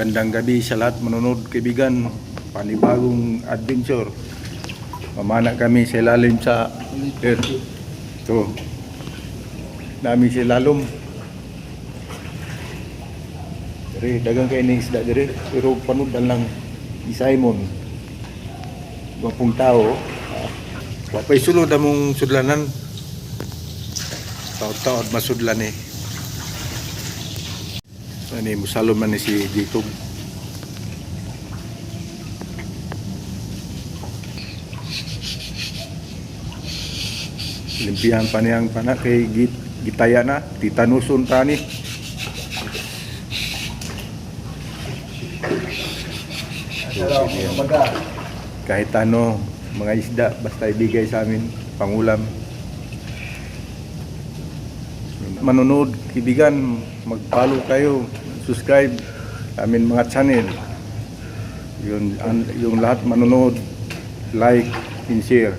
Magandang gabi sa lahat manonood kaibigan. Panibagong adventure. Mamana kami sa ilalim sa earth. Ito. Dami sa lalom. Dire, dagang kayo ng isda dire. Pero panood lang ni Simon. Gwapong tao. Wapay sulod among sudlanan. Taot-taot masudlan eh. Ani musalom man ni si Jacob. Limpihan pa niyang pana kay git, gitaya na, titanuson ta ni. Kahit ano, mga isda, basta ibigay sa amin, pangulam. Manonood, kaibigan, mag-follow kayo, subscribe sa amin mga channel. Yun, an, yung lahat manonood, like and share.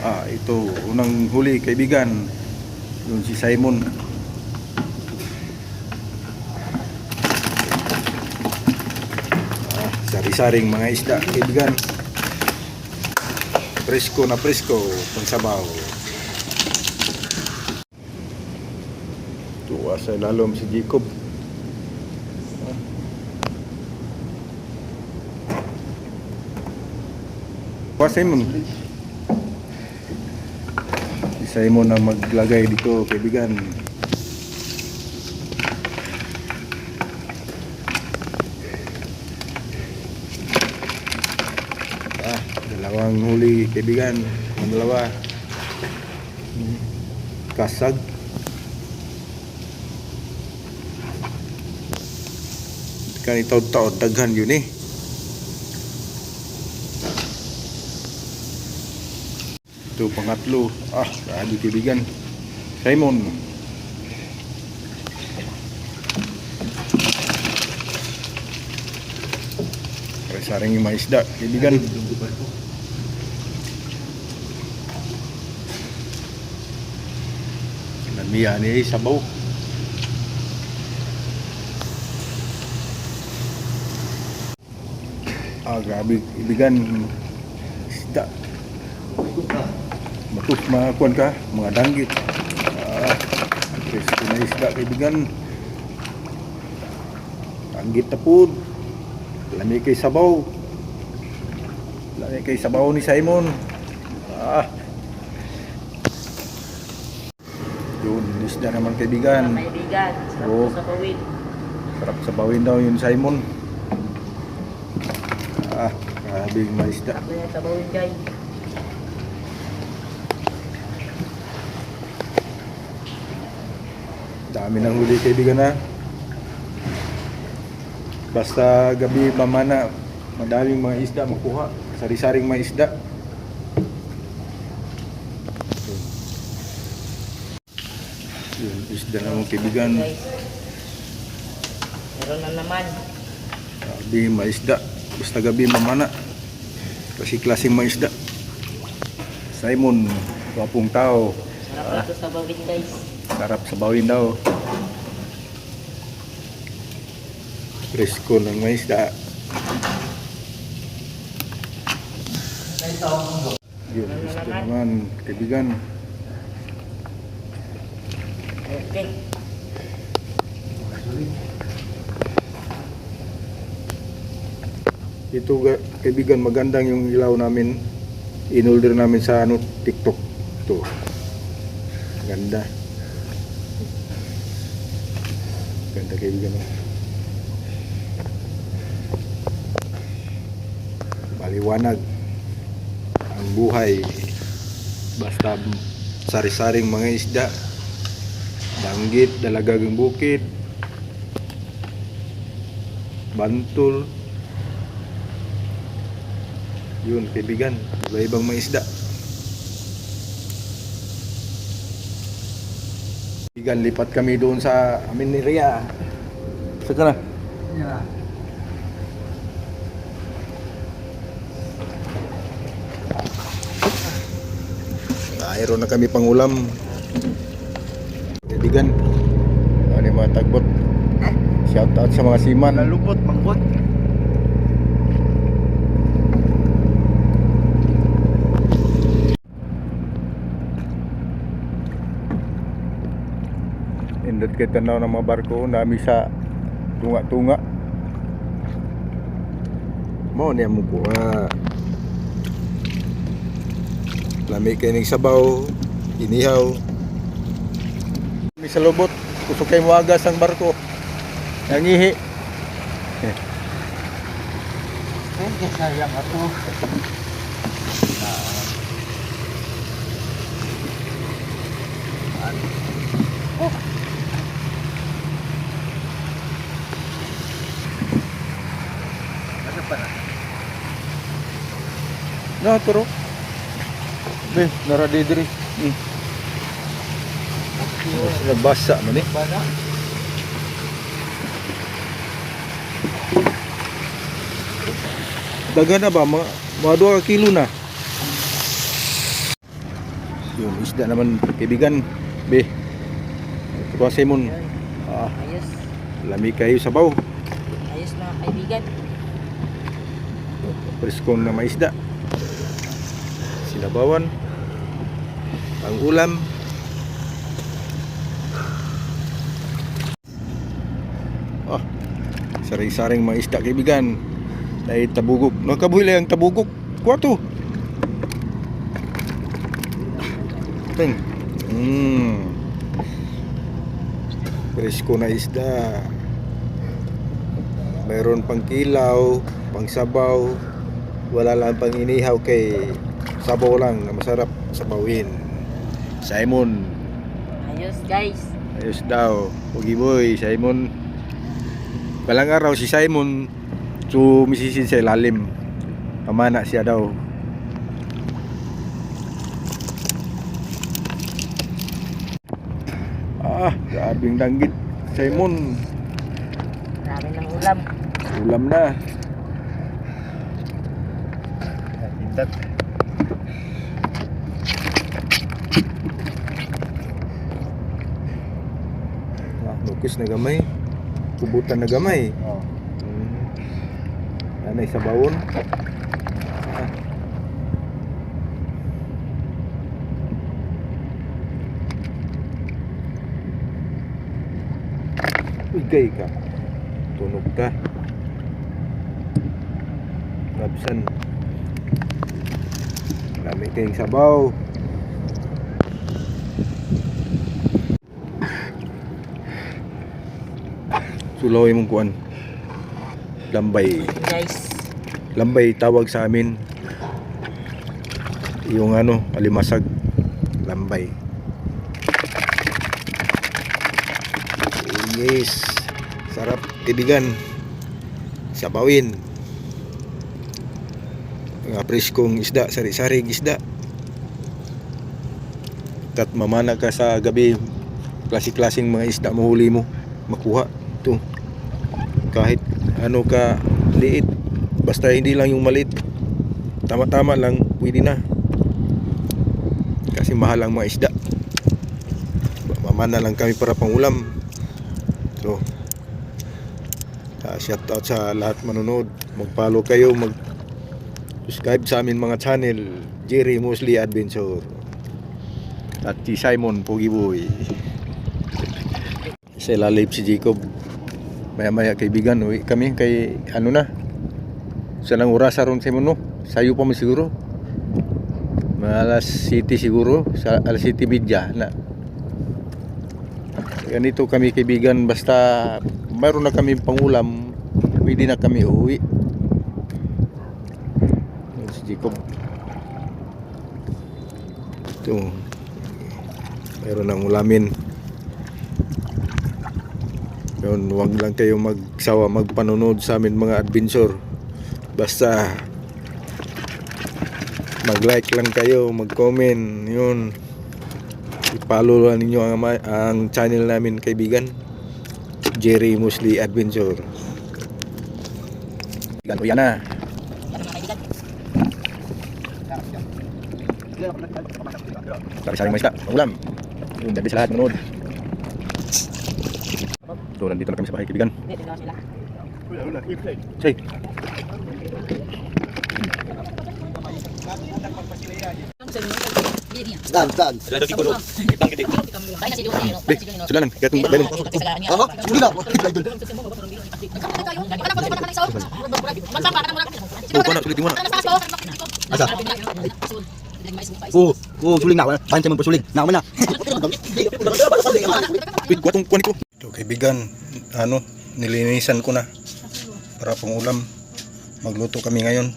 Ah, ito, unang huli kaibigan, yung si Simon. Ah, sari-saring mga isda, kaibigan. Presko na presko, pangsabaw. Tuwa sa lalom si Jacob. Tuwa Simon. Si Simon ang maglagay dito, kaibigan. Dalawang huli, kaibigan. Ang dalawa. Kasag. Kan itaw-taw, daghan yun eh. Ito pangatlo. Ah, grabe kaibigan. Simon. Saring yung mga isda, kaibigan. Namiya ni sabaw. Ah, grabe kaibigan. Isda. Matus mga kuwan ka, mga danggit. Ah, presko na isda kaibigan. Danggit na po. Lami kay sabaw. Lami kay sabaw ni Simon. Ah. Yun, isda naman kaibigan. Kaibigan, sarap Oo. sa pawid. Sarap sabawin daw yun Simon. Ah, grabe yung mga isda. Sarap na sa pawid guys. Dami ng huli kaibigan na. Basta gabi mamana, madaming mga isda makuha. Sari-saring mga isda. Yun, isda na mga kaibigan. Meron na naman. Gabi mga isda. Basta gabi mamana. Kasi klaseng mga isda. Simon, wapong tao. Sarap ito sa pawid guys. Sarap sa bawin daw. Presko ng mga isda. Yun, isda naman, kaibigan. Okay. Ito, ga- kaibigan, magandang yung ilaw namin. In-order namin sa ano, TikTok. Ito. Ganda. Ganda kaibigan. Maliwanag ang buhay. Basta sari-saring mga isda. Danggit, Dalagang Bukid, Bantul. Yun, kaibigan, iba-ibang maisda. Kaibigan, lipat kami doon sa amin ni Ria. Saan na? Yeah. Mayroon na kami pang ulam. Kaibigan. Ano yung mga tagbot? Shout out sa mga siman. Nalubot, mangkot. Indot kay tanaw ng mga barko nami sa tunga-tunga. Mo niya mo po ah. Lami kay ning sabaw, inihaw. Mi sa lubot, kusog kay muagas ang barko. Nangihi. Ay, sayang ato. Ano pa na? Na turo. Be, nara di diri. Hmm. Nagbasa man eh. Daga na ba? Mga, mga 2 ka kilo na. Yung isda naman, kaibigan. Be. Ito ba Simon? Ah, Ayos. lami kayo sa baw. Ayos mga kaibigan. Preskong na may isda. Sinabawan. Ang ulam. Saring-saring mga isda kaibigan. Ay tabugok. Nakabuhi lang ang tabugok. Kuwato. Ting. Hmm. Presko na isda. Mayroon pang kilaw, pang sabaw, wala lang pang inihaw kay sabaw lang masarap sabawin. Simon, Ayos guys. ayos daw. Ugi boy, Simon. Balang araw si Simon sumisisid sa ilalim. Pamana siya daw. Ah, grabing danggit. Simon, Marami ng ulam. ulam na. Indat. Ah, lukis na gamay. Kubutan na gamay. Oh. Hmm. Anay sa bawon. Ah. Igay ka. Tunog ka. Labsan. Marami kayong sabaw. Sulaway mong kuan. Lambay. Guys. Lambay tawag sa amin. Yung ano, alimasag. Lambay. Yes. Sarap tibigan. Sabawin. Mga preskong isda, sari-saring isda. Kat mamana ka sa gabi, klase-klaseng mga isda mahuli mo, makuha. Ito. Kahit ano ka liit, basta hindi lang yung maliit. Tama-tama lang, pwede na. Kasi mahal ang mga isda. Mamana lang kami para pangulam. So, uh, shout out sa lahat manonood. Mag-follow kayo, mag subscribe sa amin mga channel. Jerry Mosley Adventure. At si Simon Pogi Boy. Sa ilalim si Jacob. Maya-maya kaibigan, uwi kami kay ano na. Sa lang oras aron Simon no. Sayo pa man siguro. Mga alas city siguro, sa alas city media na. Ganito kami kaibigan basta mayroon na kami pangulam, pwede na kami. Yan Si Jacob. Ito. Mayroon ng ulamin. Yun, huwag lang kayo magsawa magpanonood sa amin mga adventure. Basta mag-like lang kayo, mag-comment, yun. I-follow lang ninyo ang, ang channel namin kaibigan. Jerry Musli Adventure. Ganto yan na. Yan mga isda, ulam. Yun, gabi sa lahat manood. So, nandito na kami sa bahay, kaibigan. Sila. Say. Dan, dan. Be, sila lang, kaya itong belin. Aha, sige na. Oh, kau nak sulit mo na. Asa? Oo, oo, suling na. Pancay mo pa suling. Naman na. Wait, kuha tong kuha ko. Ito, kaibigan, ano, nilinisan ko na. Para pang ulam. Magluto kami ngayon.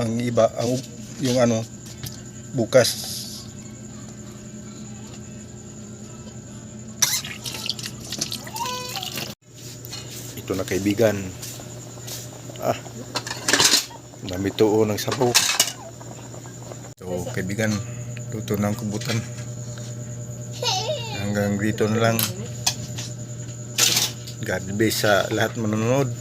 Ang iba, ang, yung ano, bukas. Ito na kaibigan. Ah, dami tuo ng sabaw. So, kaibigan, luto ng kubutan. Hanggang dito na lang. God bless sa lahat manonood.